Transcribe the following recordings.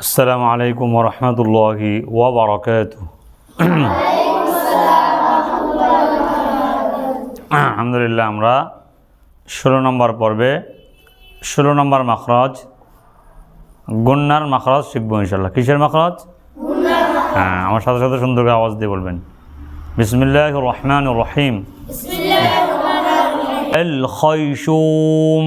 السلام عليكم ورحمة الله وبركاته আলহামদুলিল্লাহ আমরা ষোলো নম্বর পর্বে ষোলো নম্বর মাখরাজ গুন্নার মাখরাজ শিখবো ইনশাল্লাহ কিসের মাখরাজ হ্যাঁ আমার সাথে সাথে সুন্দর করে আওয়াজ দিয়ে বলবেন বিসমিল্লাহ রহমান রহিম الخيشوم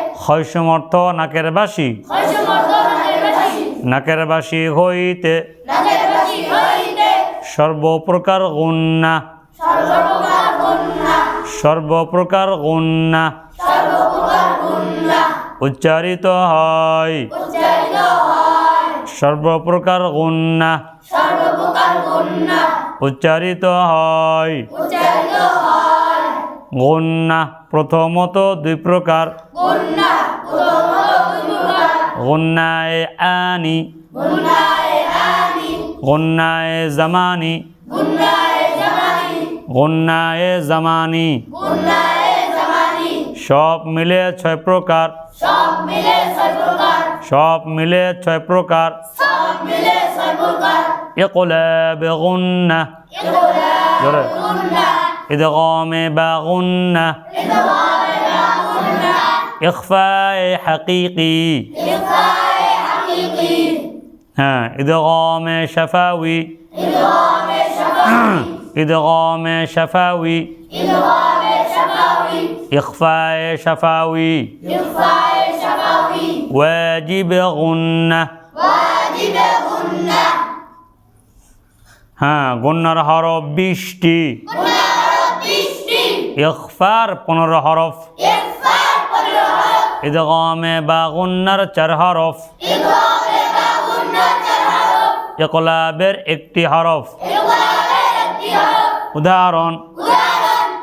খৈসুম অর্থ নাকের বাসি নাকের বাসি হইতে সর্বপ্রকার গুন্না সর্বপ্রকার গুন্না উচ্চারিত হয়। সর্বপ্রকার গুন্না উচ্চারিত হয়। গুন্না প্রথমত দুই প্রকার। গুন্নায় আনি গুন্নায় জামানি গুন্নায় জামানি সব মিলে ছয় প্রকার সব মিলে ছয় প্রকার একলে মিলে ছয় প্রকার সব মিলে ইদগামে বা গুন্না ইদগামে إخفاء حقيقي ইফায়ে হাকিকি ها إدغام شفاوي ইদগামে শাফাই إدغام شفاوي ইদগামে শাফাই إخفاء شفاوي ইফায়ে শাফাই واجب غنة ওয়াজিবে গুন্না হ্যাঁ গন্যার হরফ বিশটি গুন্না বৃষ্টি ইখফার পনেরো হরফ ইফার পনেরো হরফ ইদগামে বা গুন্নার চার হরফ ইকলাবের একটি হরফ। উদাহরণ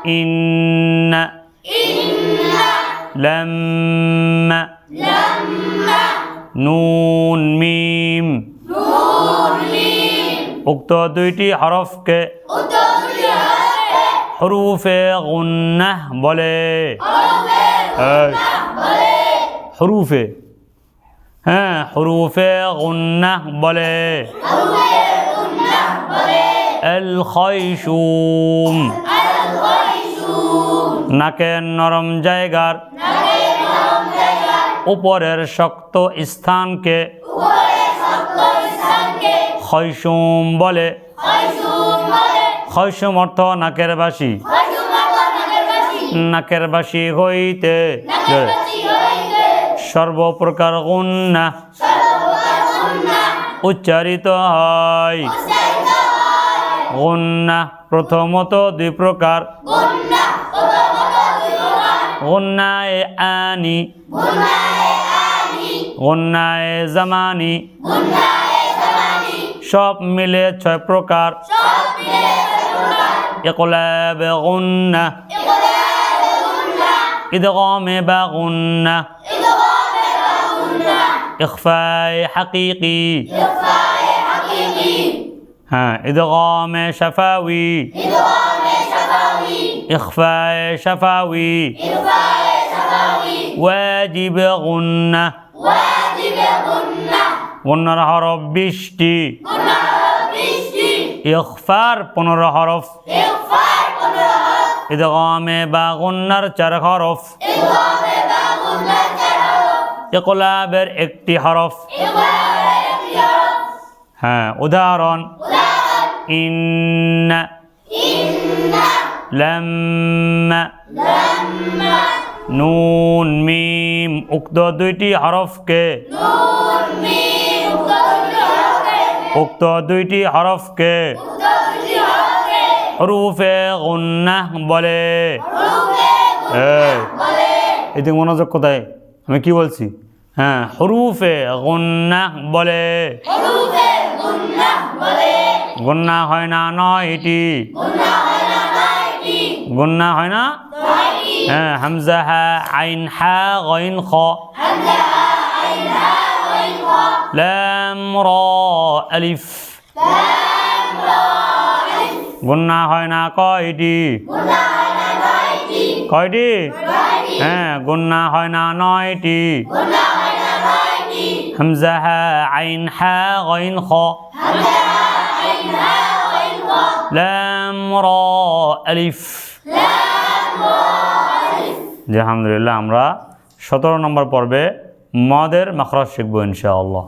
ইন لم নুন, মিম। উক্ত দুইটি হরফকে হরুফে গুন্নাহ বলে। হরফে। হ্যাঁ হরুফে গুন্না বলে। এল খয়সুম নাকের নরম জায়গার। উপরের শক্ত স্থানকে। খয়সুম বলে। খয়সুম অর্থ নাকের বাসি। নাকের বাসি হইতে। সর্বপ্রকার গুন্না উচ্চারিত হয়। গুন্না প্রথমত দুই প্রকার। গুন্নায় আনি। গুন্নায় জামানি। সব মিলে ছয় প্রকার। ইকলাব গুন্না। গুন্না ইদগামে বা গুন্না ইদগামে গুন্না ইখফায় হাকিকি ইফায়ে হাকিকি হ্যাঁ ইদগামে শাফাওয়ি ইদগামে শাফাই ইখফায় শাফাওয়ি ইফায়ে শাফাই ওয়াজিব গুন্না ওয়াজিবে গুন্না গুন্নার হরফ বিশটি গুন্না বৃষ্টি ইখফার পনেরো হরফ ইফার পনেরো হরফ ইদগামে বা গুন্নার চার হরফ। ইকলাবের একটি হরফ। হ্যাঁ উদাহরণ। ইন্ন। লাম্মা। নুন মিম উক্ত দুইটি হরফকে। উক্ত দুইটি হরফকে। হরফে গুন্নাহ বলে। বলে মনোযোগ কোথায়? আমি কি বলছি? হ্যাঁ হরুফে গুন্না বলে। গুন্না হয় না নয়টি। গুন্নাহ হয় না হয় না হ্যাঁ হামজা হা আইন হা গইন খ। হামজা আইন হা ওয়াইন খ গুন্না হয় না কয়টি? হয় কয়টি? হ্যাঁ গুন্না হয় না নয়টি। হয় আইন হা গইন খ। আলহামদুলিল্লাহ, আমরা সতেরো নম্বর পর্বে মদের মাখরাজ শিখব ইনশাআল্লাহ।